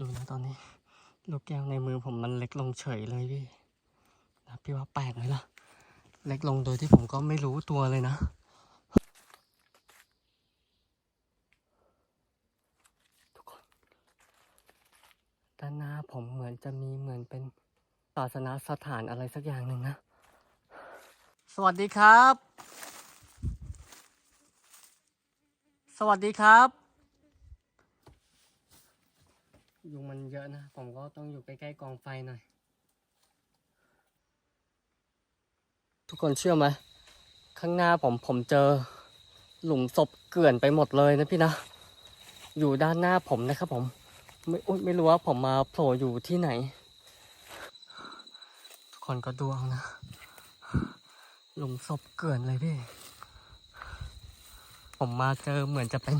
ดูนะตอนนี้ ลูกแก้วในมือผมมันเล็กลงเฉยเลยพี่นะพี่ว่าแปลกไหมล่ะ เล็กลงโดยที่ผมก็ไม่รู้ตัวเลยนะทุกคนด้านหน้าผมเหมือนจะมีเหมือนเป็นศาสนาสถานอะไรสักอย่างหนึ่งนะ สวัสดีครับ สวัสดีครับ ยุงมันเยอะนะ ผมก็ต้องอยู่ใกล้ๆกองไฟหน่อย ทุกคนเชื่อไหม ข้างหน้าผมผมเจอ หลุมศพเกลื่อนไปหมดเลยนะพี่นะ อยู่ด้านหน้าผมนะครับผม ไม่อุ๊ยไม่รู้ว่าผมมาโผล่อยู่ที่ไหน ทุกคนก็ดูเอานะ หลุมศพเกลื่อนเลยพี่ ผมมาเจอเหมือนจะเป็น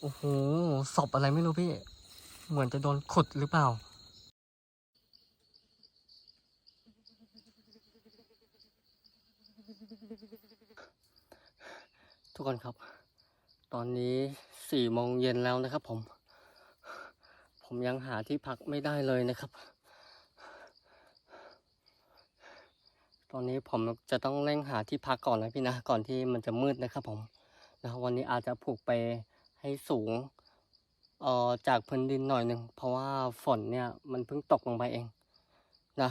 โอ้โหศพอะไรไม่รู้พี่ เหมือนจะโดนขุดหรือเปล่า ทุกคนครับ ตอนนี้สี่โมงเย็นแล้วนะครับผม ผมยังหาที่พักไม่ได้เลยนะครับ ตอนนี้ผมจะต้องเร่งหาที่พักก่อนนะพี่นะ ก่อนที่มันจะมืดนะครับผมนะวันนี้อาจจะผูกไปให้สูง เอ่อจากพื้นดินหน่อยหนึ่งเพราะว่าฝนเนี่ยมันเพิ่งตกลงไปเองนะ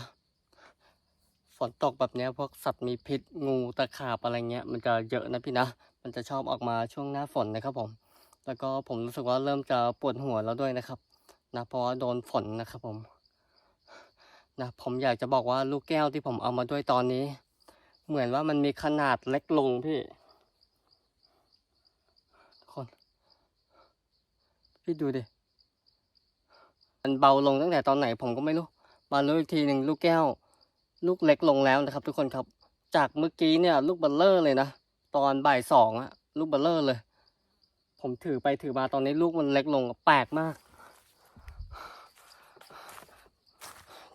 ฝนตกแบบนี้พวกสัตว์มีพิษงูตะขาบอะไรเงี้ยมันจะเยอะนะพี่นะมันจะชอบออกมาช่วงหน้าฝนนะครับผม แล้วก็ผมรู้สึกว่าเริ่มจะปวดหัวแล้วด้วยนะครับนะเพราะว่าโดนฝนนะครับผมนะผมอยากจะบอกว่าลูกแก้วที่ผมเอามาด้วยตอนนี้ เหมือนว่ามันมีขนาดเล็กลงพี่ทุกคน พี่ดูดิ มันเบาลงตั้งแต่ตอนไหนผมก็ไม่รู้ มารู้อีกทีหนึ่งลูกแก้ว ลูกเล็กลงแล้วนะครับ ทุกคนครับ จากเมื่อกี้เนี่ย ลูกเบลเลอร์เลยนะ ตอนบ่ายสองอะลูกเบลเลอร์เลย ผมถือไปถือมาตอนนี้ลูกมันเล็กลงแปลกมาก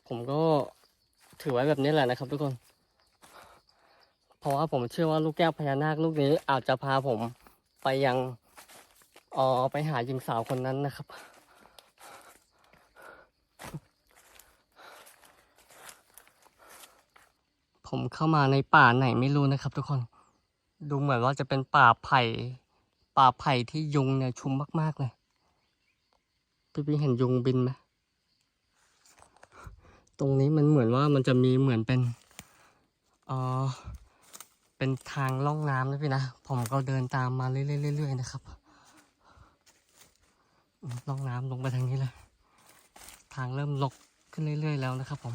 ผมก็ถือไว้แบบนี้แหละนะครับ ทุกคน เพราะว่าผมเชื่อว่าลูกแก้วพญานาคลูกนี้อาจจะพาผมไปยัง ออไปหาหญิงสาวคนนั้นนะครับ ผมเข้ามาในป่าไหนไม่รู้นะครับทุกคน ดูเหมือนว่าจะเป็นป่าไผ่ ป่าไผ่ที่ยุงเนี่ยชุมมากๆเลยพี่พี่เห็นยุงบินไหมตรงนี้มันเหมือนว่ามันจะมีเหมือนเป็นเออเป็นทางล่องน้ำนะพี่นะ ผมก็เดินตามมาเรื่อยๆๆนะครับ ล่องน้ำลงไปทางนี้เลย ทางเริ่มลกขึ้นเรื่อย ๆ แล้วนะครับผม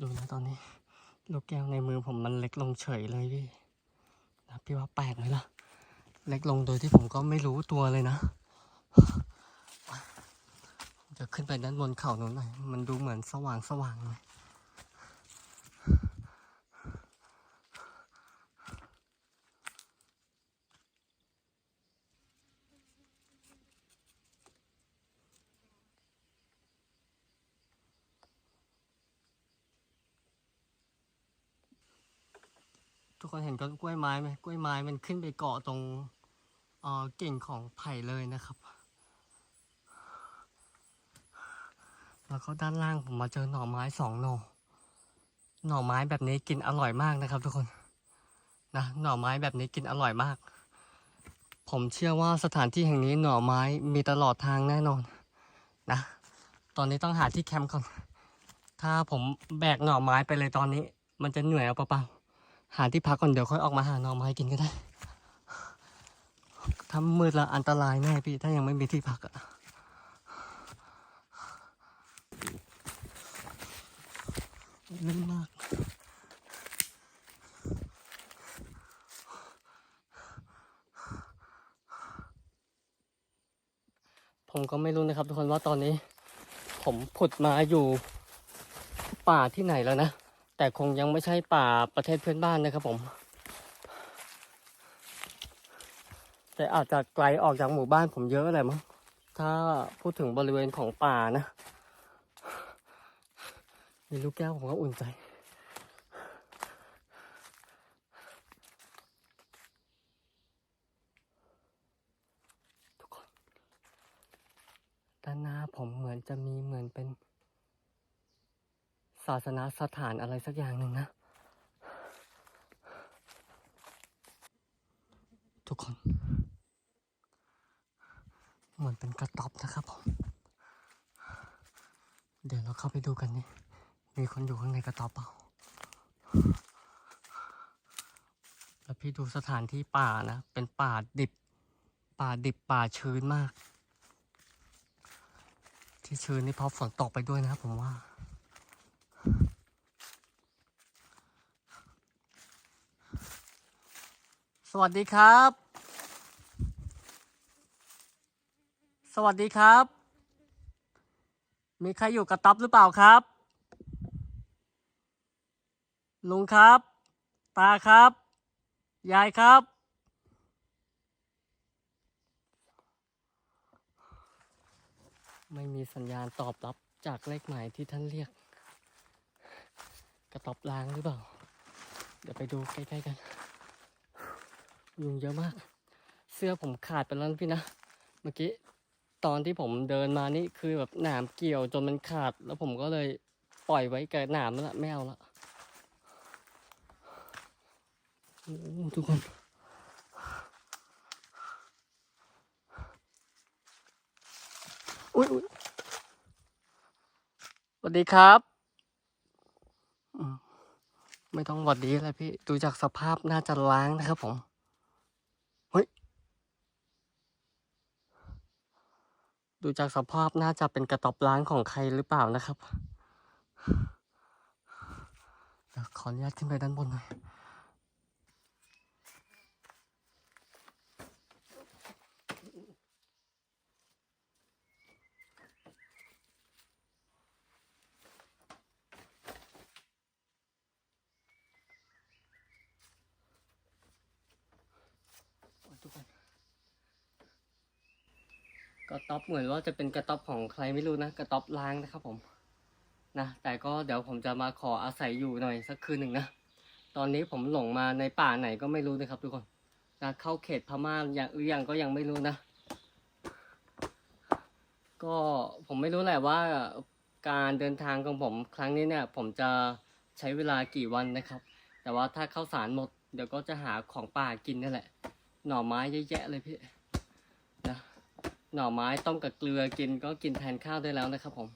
ดูนะตอนนี้ ลูกแก้วในมือผมมันเล็กลงเฉยเลยพี่นะพี่ว่าแปลกไหมล่ะ เล็กลงโดยที่ผมก็ไม่รู้ตัวเลยนะ จะขึ้นไปด้านบนเขาหนูหน่อย มันดูเหมือนสว่างสว่างเลยทุกคนเห็นต้นกล้วยไม้ไหมกล้วยไม้มันขึ้นไปเกาะตรงเก่งของไผ่เลยนะครับ แล้วก็ด้านล่างผมมาเจอหน่อไม้สองหน่อ หน่อไม้แบบนี้กินอร่อยมากนะครับ ทุกคน นะ หน่อไม้แบบนี้กินอร่อยมาก ผมเชื่อว่าสถานที่แห่งนี้หน่อไม้มีตลอดทางแน่นอน นะ ตอนนี้ต้องหาที่แคมป์ก่อน ถ้าผมแบกหน่อไม้ไปเลยตอนนี้ มันจะเหนื่อยเอาเปล่าๆหาที่พักก่อนเดี๋ยวค่อยออกมาหาหน่อไม้กินก็ได้ถ้ามืดแล้วอันตรายแน่พี่ ถ้ายังไม่มีที่พักอะ ลื่นมากผมก็ไม่รู้นะครับทุกคนว่าตอนนี้ ผมผุดมาอยู่ป่าที่ไหนแล้วนะ แต่คงยังไม่ใช่ป่าประเทศเพื่อนบ้านนะครับผม แต่อาจจะไกลออกจากหมู่บ้านผมเยอะเลยมั้งถ้าพูดถึงบริเวณของป่านะ มีลูกแก้วผมก็อุ่นใจ ทุกคน ด้านหน้าผมเหมือนจะมีเหมือนเป็น ศาสนาสถานอะไรสักอย่างหนึ่งนะ ทุกคน เหมือนเป็นกระต๊อบนะครับผม เดี๋ยวเราเข้าไปดูกันนี่ มีคนอยู่ข้างในกระต๊อบเปล่า แล้วพี่ดูสถานที่ป่านะ เป็นป่าดิบ ป่าดิบป่าชื้นมาก ที่ชื้นนี่เพราะฝนตกไปด้วยนะครับผมว่าสวัสดีครับ สวัสดีครับ มีใครอยู่กระต๊อบหรือเปล่าครับ ลุงครับ ตาครับ ยายครับ ไม่มีสัญญาณตอบรับจากเลขหมายที่ท่านเรียก กระตอบล้างหรือเปล่า เดี๋ยวไปดูใกล้ๆกัน ยุงเยอะมาก เสื้อผมขาดไปแล้วพี่นะ เมื่อกี้ตอนที่ผมเดินมานี่คือแบบหนามเกี่ยวจนมันขาด แล้วผมก็เลยปล่อยไว้กับหนามแล้วละไม่เอาละโอ้โห ทุกคนอุ้ยสวัสดีครับ ไม่ต้องหวัดดีเลยพี่ ดูจากสภาพน่าจะล้างนะครับผม เฮ้ย ดูจากสภาพน่าจะเป็นกระตอบล้างของใครหรือเปล่านะครับขออนุญาตขึ้นไปด้านบนหน่อย ทุกคนกระ ต๊อบเหมือนว่าจะเป็นกระต๊อบของใครไม่รู้นะกระต๊อบล้างนะครับผมนะแต่ก็เดี๋ยวผมจะมาขออาศัยอยู่หน่อยสักคืนหนึ่งนะตอนนี้ผมหลงมาในป่าไหนก็ไม่รู้นะครับทุกคนนะเข้าเขตพม่าอย่างหรือยังก็ยังไม่รู้นะ ก็ผมไม่รู้แหละว่าการเดินทางของผมครั้งนี้เนี่ย ผมจะใช้เวลากี่วันนะครับ แต่ว่าถ้าเข้าสารหมดเดี๋ยวก็จะหาของป่ากินนั่นแหละ หน่อไม้เยอะแยะเลยพี่นะ หน่อไม้ต้มกับเกลือกินก็กินแทนข้าวได้แล้วนะครับผม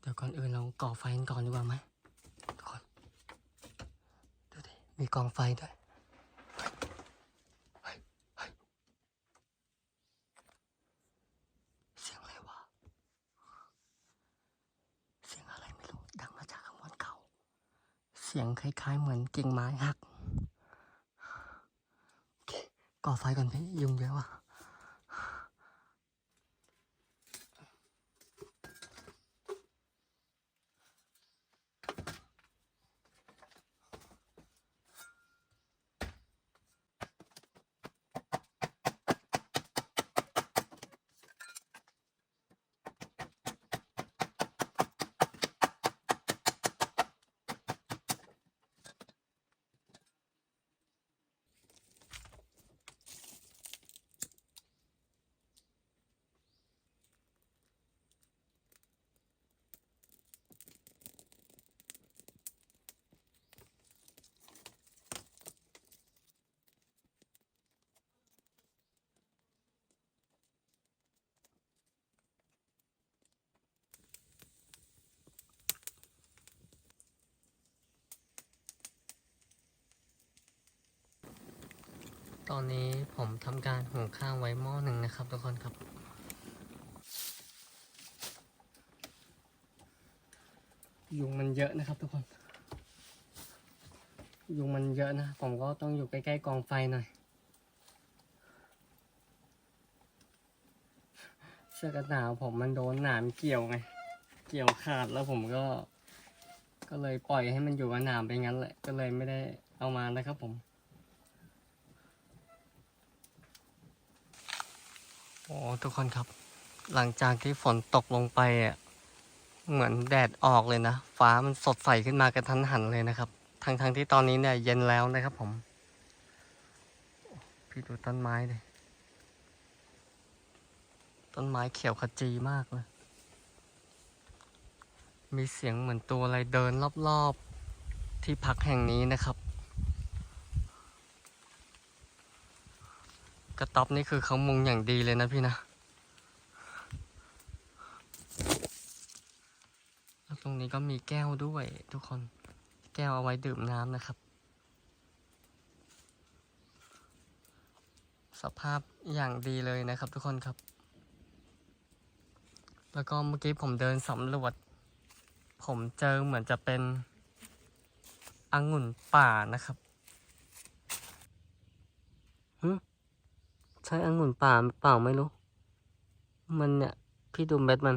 เดี๋ยวก่อนอื่นเราก่อไฟกันก่อนดีกว่าไหมทุกคน ดูดิ มีกองไฟด้วยเฮ้ยเฮ้ยเสียงอะไรวะ เสียงอะไรไม่รู้ ดังมาจากข้างบนเขา เสียงคล้ายๆ เหมือนกิ่งไม้หักก่อไฟก่อนพี่ยุงเยอะว่ะ ตอนนี้ผมทำการหุงข้าวไว้หม้อหนึ่งนะครับทุกคนครับ ยุงมันเยอะนะครับทุกคน ยุงมันเยอะนะ ผมก็ต้องอยู่ใกล้ๆกองไฟหน่อย เสื้อกันหนาวผมมันโดนหนามเกี่ยวไง เกี่ยวขาดแล้วผมก็ ก็เลยปล่อยให้มันอยู่กับหนามไปงั้นแหละ ก็เลยไม่ได้เอามานะครับผม โอ้ทุกคนครับ หลังจากที่ฝนตกลงไปอะเหมือนแดดออกเลยนะ ฟ้ามันสดใสขึ้นมากระทันหันเลยนะครับทั้งๆทที่ตอนนี้เนี่ยเย็นแล้วนะครับผม พี่ดูต้นไม้เลยต้นไม้เขียวขจีมากเลย มีเสียงเหมือนตัวอะไรเดินรอบๆ ที่พักแห่งนี้นะครับ กระต๊อบนี่คือเขามุงอย่างดีเลยนะพี่นะ แล้วตรงนี้ก็มีแก้วด้วยทุกคน แก้วเอาไว้ดื่มน้ำนะครับ สภาพอย่างดีเลยนะครับทุกคนครับ แล้วก็เมื่อกี้ผมเดินสำรวจ ผมเจอเหมือนจะเป็นองุ่นป่านะครับหึ ใช่องุ่นป่าเปล่าไม่รู้ มันเนี่ย พี่ดูเม็ดมัน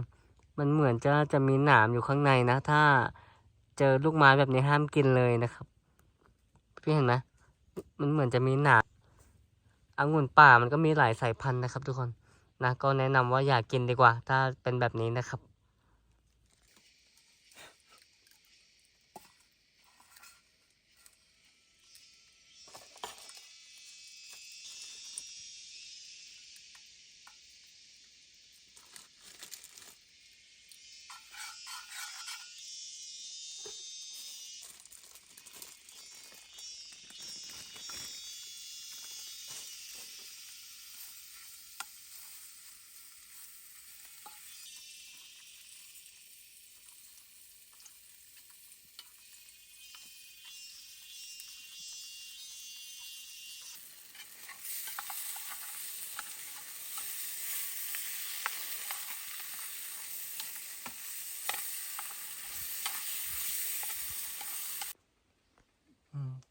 มันเหมือนจะจะมีหนามอยู่ข้างในนะ ถ้าเจอลูกไม้แบบนี้ห้ามกินเลยนะครับ พี่เห็นไหมมันเหมือนจะมีหนามองุ่นป่ามันก็มีหลายสายพันธุ์นะครับ ทุกคนนะก็แนะนำว่าอย่ากกินดีกว่า ถ้าเป็นแบบนี้นะครับ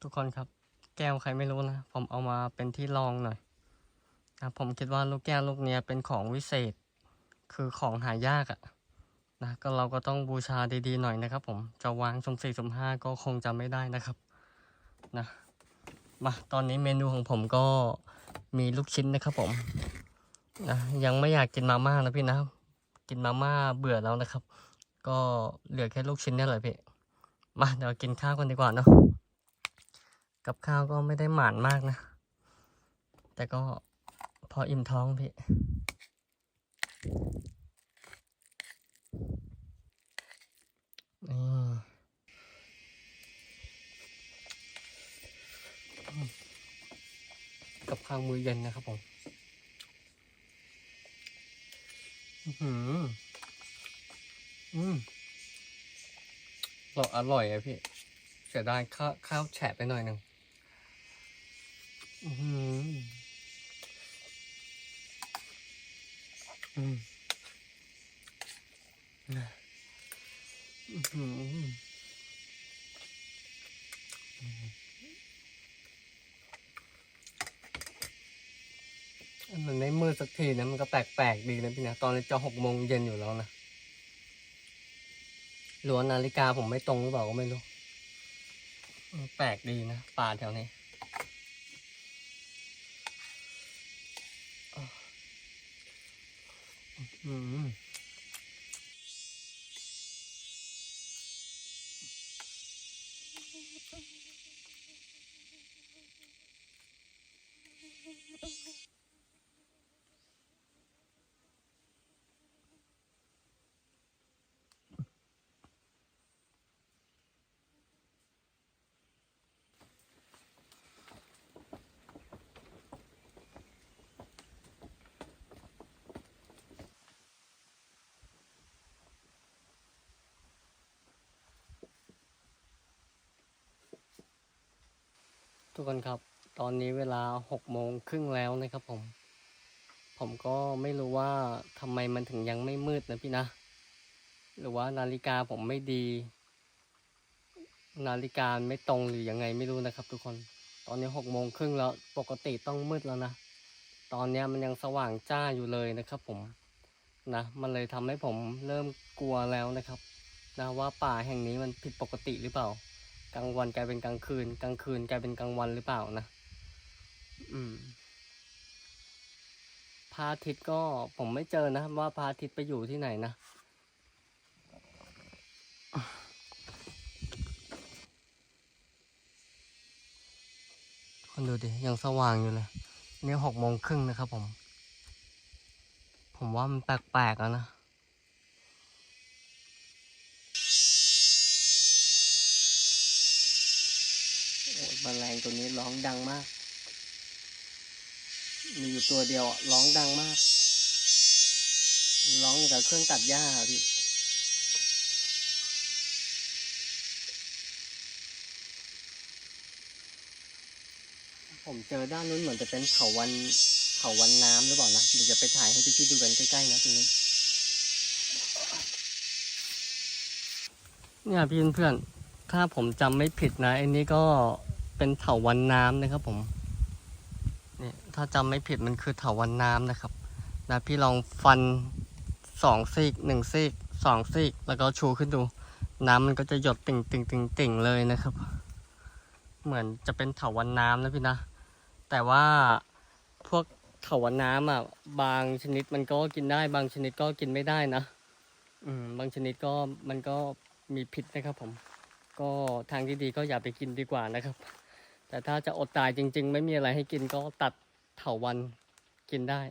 ทุกคนครับ แก้วใครไม่รู้นะ ผมเอามาเป็นที่รองหน่อยนะผมคิดว่าลูกแก้วลูกเนี้ยเป็นของวิเศษ คือของหายากอะ่ะนะก็เราก็ต้องบูชาดีๆหน่อยนะครับ ผมจะวางชมสี่สมห้าก็คงจะไม่ได้นะครับนะมาตอนนี้เมนูของผมก็มีลูกชิ้นนะครับผมนะยังไม่อยากกินมาม่านะพี่นะกินมาม่าเบื่อแล้วนะครับ ก็เหลือแค่ลูกชิ้นนี่แหละพี่มาเดี๋ยวกินข้าวกันดีกว่าเนาะ กับข้าวก็ไม่ได้หมานมากนะ แต่ก็พออิ่มท้องพี่ นี่กับข้าวมือเย็นนะครับผมอือหืออืมอร่อยอร่อยอะพี่เสียดายข้าวข้าวแฉะไปหน่อยหนึ่ง อือหืออืมนะอื้อหือมันไม่มืดสักทีนะ มันก็แปลกๆดีนะพี่นะ ตอนนี้จะหกโมงเย็นอยู่แล้วนะหรือว่านาฬิกาผมไม่ตรงหรือเปล่าก็ไม่รู้ แปลกดีนะป่าแถวนี้อะ อื ทุกคนครับ ตอนนี้เวลาหกโมงครึ่งแล้วนะครับผม ผมก็ไม่รู้ว่าทำไมมันถึงยังไม่มืดนะพี่นะ หรือว่านาฬิกาผมไม่ดี นาฬิกาไม่ตรงหรือยังไงไม่รู้นะครับ ทุกคน ตอนนี้หกโมงครึ่งแล้ว ปกติต้องมืดแล้วนะ ตอนนี้มันยังสว่างจ้าอยู่เลยนะครับผม นะ มันเลยทำให้ผมเริ่มกลัวแล้วนะครับนะว่าป่าแห่งนี้มันผิดปกติหรือเปล่า กลางวันกลายเป็นกลางคืน กลางคืนกลายเป็นกลางวันหรือเปล่านะ อืมพระอาทิตย์ก็ผมไม่เจอนะว่าพระอาทิตย์ไปอยู่ที่ไหนนะ คนดูดิยังสว่างอยู่เลยนี่หกโมงครึ่งนะครับผม ผมว่ามันแปลกๆแล้วนะ โอ้ยแมลงตัวนี้ร้องดังมาก มีอยู่ตัวเดียวร้องดังมาก ร้องกับเครื่องตัดหญ้าพี่ผมเจอด้านนู้นเหมือนจะเป็นเถาวันเถาวันน้ำหรือเปล่านะเดี๋ยวจะไปถ่ายให้พี่ๆดูกันใกล้ๆนะตรงนี้เนี่ยพี่เพื่อนถ้าผมจำไม่ผิดนะไอ้นี้ก็ เป็นเถาวันน้ำนะครับผมเนี่ยถ้าจำไม่ผิดมันคือเถาวันน้ำนะครับนะพี่ลองฟันสองซีกหนึ่งซีกสองซีก แล้วก็ชูขึ้นดู น้ำมันก็จะหยดติ่งติ่งติ่งติ่งเลยนะครับ เหมือนจะเป็นเถาวันน้ำนะพี่นะ แต่ว่าพวกเถาวันน้ำอะบางชนิดมันก็กินได้ บางชนิดก็กินไม่ได้นะ อืมบางชนิดก็มันก็มีพิษนะครับผม ก็ทางที่ดีก็อย่าไปกินดีกว่านะครับ แต่ถ้าจะอดตายจริง ๆ ไม่มีอะไรให้กินก็ตัดเถาวันกินได้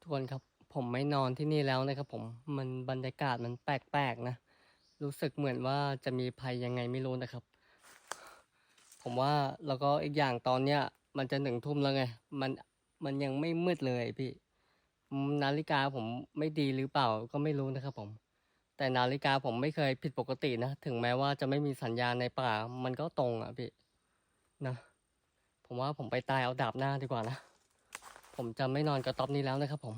ทุกคนครับผมไม่นอนที่นี่แล้วนะครับผมมันบรรยากาศมันแปลกๆนะ รู้สึกเหมือนว่าจะมีภัยยังไงไม่รู้นะครับ ผมว่าแล้วก็อีกอย่างตอนเนี้ยมันจะหนึ่งทุ่มแล้วไง มันมันยังไม่มืดเลยพี่ นาฬิกาผมไม่ดีหรือเปล่าก็ไม่รู้นะครับผม แต่นาฬิกาผมไม่เคยผิดปกตินะ ถึงแม้ว่าจะไม่มีสัญญาณในป่า มันก็ตรงอะพี่นะ ผมว่าผมไปตายเอาดาบหน้าดีกว่านะ ผมจะไม่นอนกระต๊อบนี้แล้วนะครับผม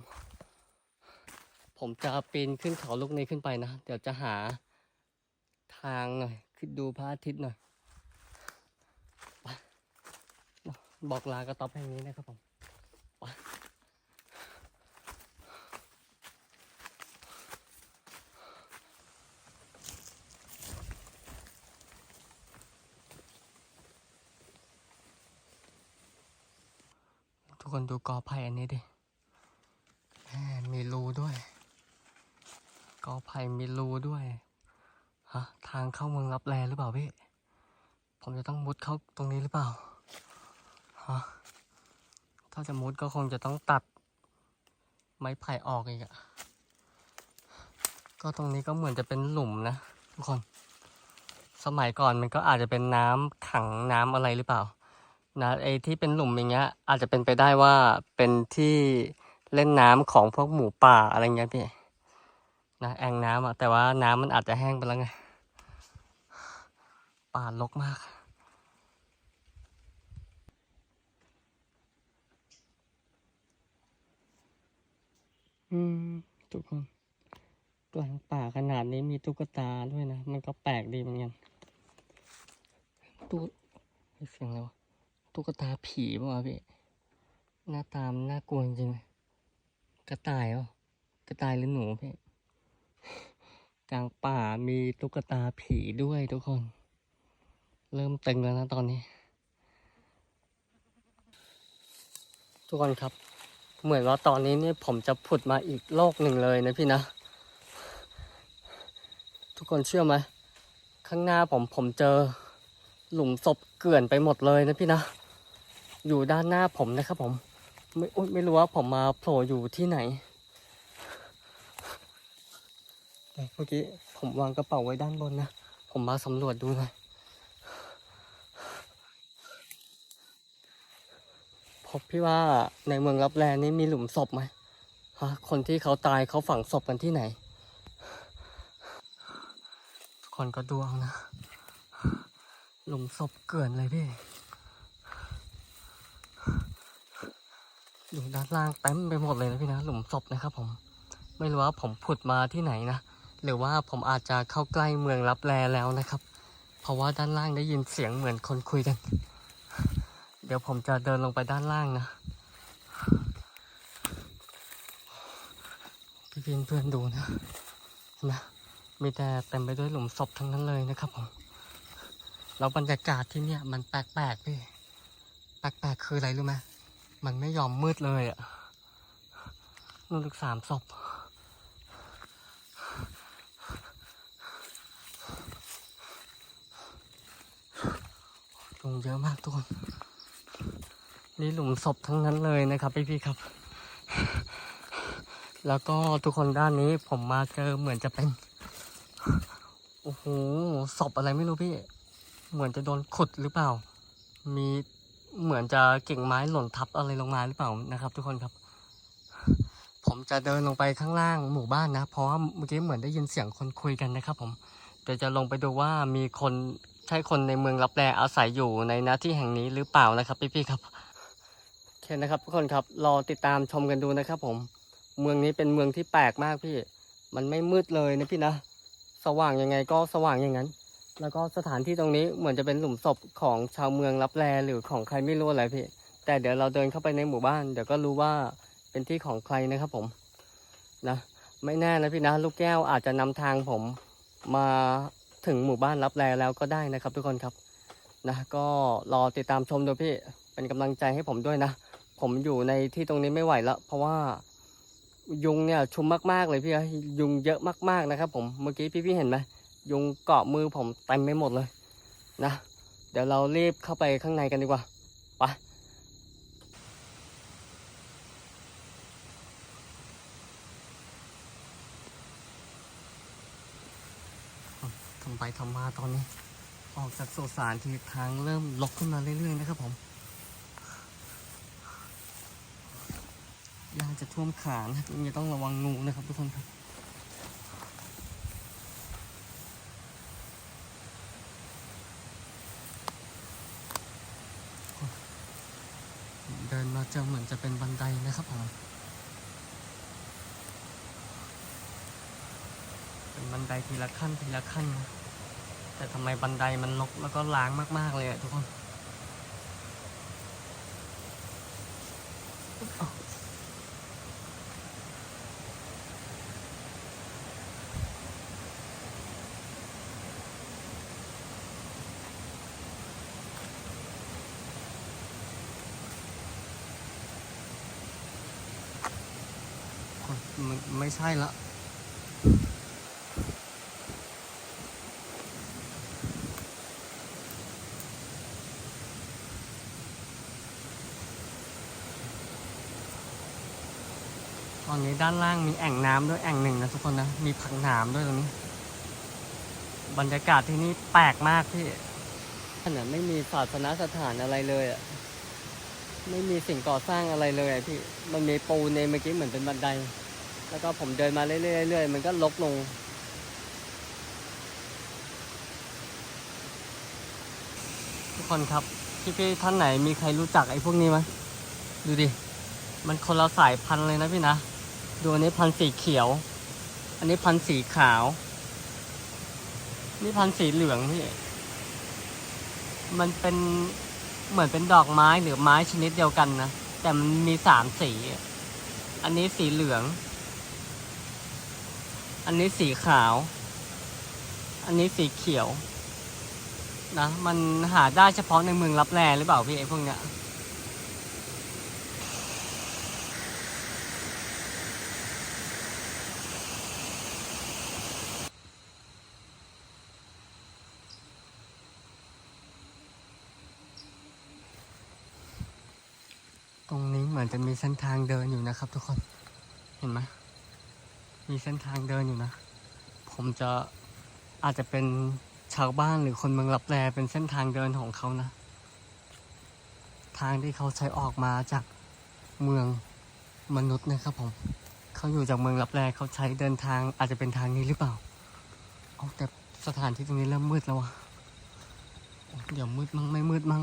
ผมจะปีนขึ้นเขาลูกนี้ขึ้นไปนะ เดี๋ยวจะหาทางหน่อยขึ้นดูพระอาทิตย์หน่อยไป บอกลากระต๊อบแห่งนี้นะครับผมทุกคนดูกอไผ่อันนี้ดิมีรูด้วย กอไผ่มีรูด้วยฮะทางเข้าเมืองรับแลหรือเปล่าพี่ ผมจะต้องมุดเข้าตรงนี้หรือเปล่าะถ้าจะมุดก็คงจะต้องตัด ไม้ไผ่ออกอีกอะก็ตรงนี้ก็เหมือนจะเป็นหลุมนะทุกคน สมัยก่อนมันก็อาจจะเป็นน้ำขังน้ำอะไรหรือเปล่า นะไอ้ที่เป็นหลุมอย่างเงี้ย อาจจะเป็นไปได้ว่าเป็นที่เล่นน้ำของพวกหมูป่าอะไรเงี้ยพี่นะแอ่งน้ำอะแต่ว่าน้ำมันอาจจะแห้งไปแล้วไงป่ารกมาก อืม ทุกคนกลางป่าขนาดนี้มีตุ๊กตาด้วยนะ มันก็แปลกดีเหมือนกันตุ๊เสียงอะไรวะตุ๊กตาผีป่ะพี่ หน้าตามน่ากลัวจริงๆกระต่ายเหรอกระต่ายหรือหนูพี่ กลางป่ามีตุ๊กตาผีด้วยทุกคน เริ่มตึงแล้วนะตอนนี้ ทุกคนครับ เหมือนว่าตอนนี้นี่ผมจะผุดมาอีกโลกหนึ่งเลยนะพี่นะ ทุกคนเชื่อไหมข้างหน้าผมผมเจอหลุมศพเกลื่อนไปหมดเลยนะพี่นะ อยู่ด้านหน้าผมนะครับผม ไม่อุ๊ยไม่รู้ว่าผมมาโผล่อยู่ที่ไหนเมื่อกี้ผมวางกระเป๋าไว้ด้านบนนะ ผมมาสำรวจดูหน่อย พบพี่ว่าในเมืองรับแลนี่มีหลุมศพไหมฮะคนที่เขาตายเขาฝังศพกันที่ไหน ทุกคนก็ดูเอานะ หลุมศพเกลื่อนเลยพี่อยู่ด้านล่างเต็มไปหมดเลยนะพี่นะ หลุมศพนะครับผมไม่รู้ว่าผมผุดมาที่ไหนนะ หรือว่าผมอาจจะเข้าใกล้เมืองรับแลแล้วนะครับ เพราะว่าด้านล่างได้ยินเสียงเหมือนคนคุยกัน ดี๋ยวผมจะเดินลงไปด้านล่างนะ พี่พินเพื่อนดูนะ เห็นไหมมีแต่เต็มไปด้วยหลุมศพทั้งนั้นเลยนะครับผมแล้วบรรยากาศที่เนี่ยมันแปลกๆพี่ แปลกๆคืออะไรรู้ไหมมันไม่ยอมมืดเลยอะนู่นอีกสามศพลงเยอะมากทุกคน นี่หลุมศพทั้งนั้นเลยนะครับพี่พี่ๆครับ แล้วก็ทุกคนด้านนี้ผมมาเจอเหมือนจะเป็น โอ้โหศพอะไรไม่รู้พี่ เหมือนจะโดนขุดหรือเปล่า มีเหมือนจะกิ่งไม้หล่นทับอะไรลงมาหรือเปล่านะครับ ทุกคนครับ ผมจะเดินลงไปข้างล่างหมู่บ้านนะ เพราะว่าเมื่อกี้เหมือนได้ยินเสียงคนคุยกันนะครับ ผมเดี๋ยวจะลงไปดูว่ามีคนใช่คนในเมืองรับแลอาศัยอยู่ในหน้าที่แห่งนี้หรือเปล่านะครับพี่ๆครับ โอเคนะครับทุกคนครับรอติดตามชมกันดูนะครับ ผม เมืองนี้เป็นเมืองที่แปลกมากพี่ มันไม่มืดเลยนะพี่นะ สว่างยังไงก็สว่างอย่างนั้น แล้วก็สถานที่ตรงนี้เหมือนจะเป็นหลุมศพของชาวเมืองรับแลหรือของใครไม่รู้อะไรพี่ แต่เดี๋ยวเราเดินเข้าไปในหมู่บ้าน เดี๋ยวก็รู้ว่าเป็นที่ของใครนะครับผมนะไม่แน่นะพี่นะ ลูกแก้วอาจจะนำทางผมมาถึงหมู่บ้านรับแลแล้วก็ได้นะครับ ทุกคนครับนะก็รอติดตามชมดูพี่เป็นกำลังใจให้ผมด้วยนะ ผมอยู่ในที่ตรงนี้ไม่ไหวแล้ว เพราะว่ายุงเนี่ยชุมมากๆเลยพี่ยุงเยอะมากๆนะครับ ผมเมื่อกี้พี่ๆเห็นไหมยุงเกาะมือผมเต็มไปหมดเลยนะเดี๋ยวเรารีบเข้าไปข้างในกันดีกว่าไปทำไปทำมาตอนนี้ ออกจากสุสานทีทางเริ่มลกขึ้นมาเรื่อยๆนะครับผม ยางจะท่วมขานะยังจะต้องระวังงูนะครับทุกคนครับเดินมาจอเหมือนจะเป็นบันไดนะครับผมเป็นบันไดทีละขั้นทีละขั้นนะแต่ทำไมบันไดมันลกแล้วก็ล้างมากๆเลยอะทุกคน ไม่ใช่ละตอนนี้ด้านล่างมีแอ่งน้ำด้วยแอ่งหนึ่งนะทุกคนนะ มีผักหนามด้วยตรงนี้ บรรยากาศที่นี่แปลกมากพี่ขนาดไม่มีศาสนสถานอะไรเลยอะไม่มีสิ่งก่อสร้างอะไรเลยอะพี่ มันมีปูในเมื่อกี้เหมือนเป็นบันได แล้วก็ผมเดินมาเรื่อยๆๆมันก็ลกลง ทุกคนครับพี่ๆท่านไหนมีใครรู้จักไอ้พวกนี้ไหมดูดิ มันคนละสายพันธุ์เลยนะพี่นะ ดูอันนี้พันธุ์สีเขียว อันนี้พันธุ์สีขาว นี่พันธุ์สีเหลืองพี่ มันเป็นเหมือนเป็นดอกไม้หรือไม้ชนิดเดียวกันนะ แต่มันมีสามสี อันนี้สีเหลือง อันนี้สีขาว อันนี้สีเขียว นะ มันหาได้เฉพาะในเมืองรับแลหรือเปล่าพี่ไอ้พวกเนี้ยตรงนี้เหมือนจะมีเส้นทางเดินอยู่นะครับทุกคน เห็นไหม มีเส้นทางเดินอยู่นะ ผมจะอาจจะเป็นชาวบ้านหรือคนเมืองลับแลเป็นเส้นทางเดินของเขานะ ทางที่เขาใช้ออกมาจากเมืองมนุษย์นะครับผมเขาอยู่จากเมืองลับแลเขาใช้เดินทางอาจจะเป็นทางนี้หรือเปล่าเอาแต่สถานที่ตรงนี้เริ่มมืดแล้ววะเดี๋ยวมืดมั่งไม่มืดมั่ง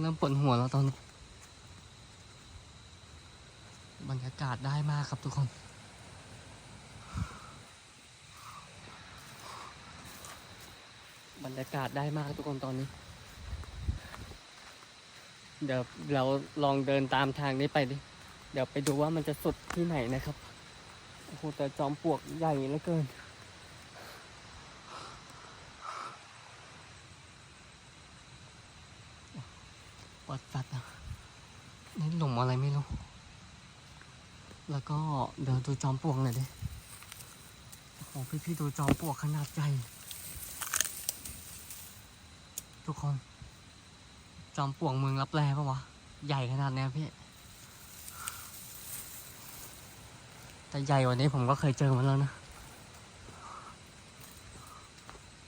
เริ่มปวดหัวแล้วตอนนี้บรรยากาศได้มากครับทุกคน บรรยากาศได้มากทุกคนตอนนี้ เดี๋ยวเราลองเดินตามทางนี้ไปดิ เดี๋ยวไปดูว่ามันจะสุดที่ไหนนะครับโอ้โหแต่จอมปลวกใหญ่เหลือเกินวัดสัตว์อะนี่หลุมอะไรไม่รู้ แล้วก็เดี๋ยวดูจอมปลวกหน่อยดิโอ้โหพี่พี่ๆดูจอมปลวกขนาดใหญ่ ทุกคน จอมปลวกเมืองรับแลปะวะ ใหญ่ขนาดนี้พี่ แต่ใหญ่กว่านี้ผมก็เคยเจอมาแล้วนะ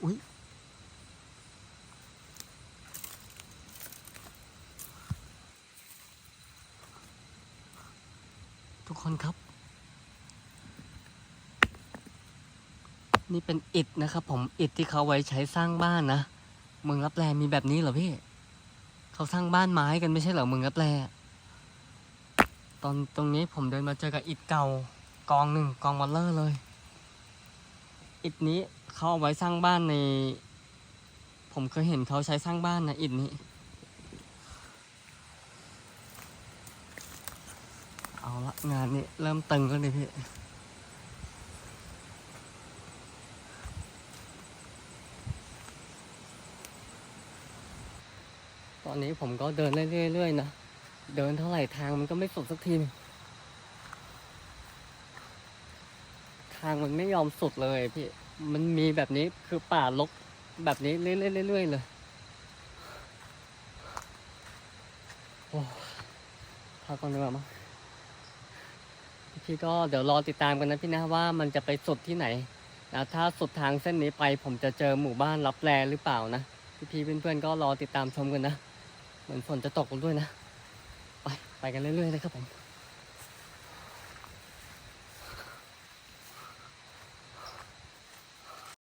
อุ๊ยทุกคนครับ นี่เป็นอิฐนะครับผมอิฐที่เขาไว้ใช้สร้างบ้านนะ เมืองรับแลมีแบบนี้เหรอพี่ เขาสร้างบ้านไม้กันไม่ใช่เหรอเมืองรับแลตอนตรงนี้ผมเดินมาเจอกับอิฐเก่ากองหนึ่งกองวัลเลอร์เลย อิฐนี้เขาเอาไว้สร้างบ้านใน ผมเคยเห็นเขาใช้สร้างบ้านนะอิฐนี้ เอาละงานนี้เริ่มตึงแล้วเลยพี่ อนนี้ผมก็เดินเรื่อยๆนะเดินเท่าไหร่ทางมันก็ไม่สุดสักทีหนึงทางมันไม่ยอมสุดเลยพี่มันมีแบบนี้คือป่ารกแบบนี้เรื่อยๆเรื่อยๆเลยโอ้พักก่อนดีกว่ามั้งพี่ก็เดี๋ยวรอติดตามกันนะพี่นะว่ามันจะไปสุดที่ไหนนะถ้าสุดทางเส้นนี้ไปผมจะเจอหมู่บ้านรับแลหรือเปล่านะพี่ๆเพื่อนๆก็รอติดตามชมกันนะ เหมือนฝนจะตกด้วยนะ ไป ไปกันเรื่อยๆเลยครับผม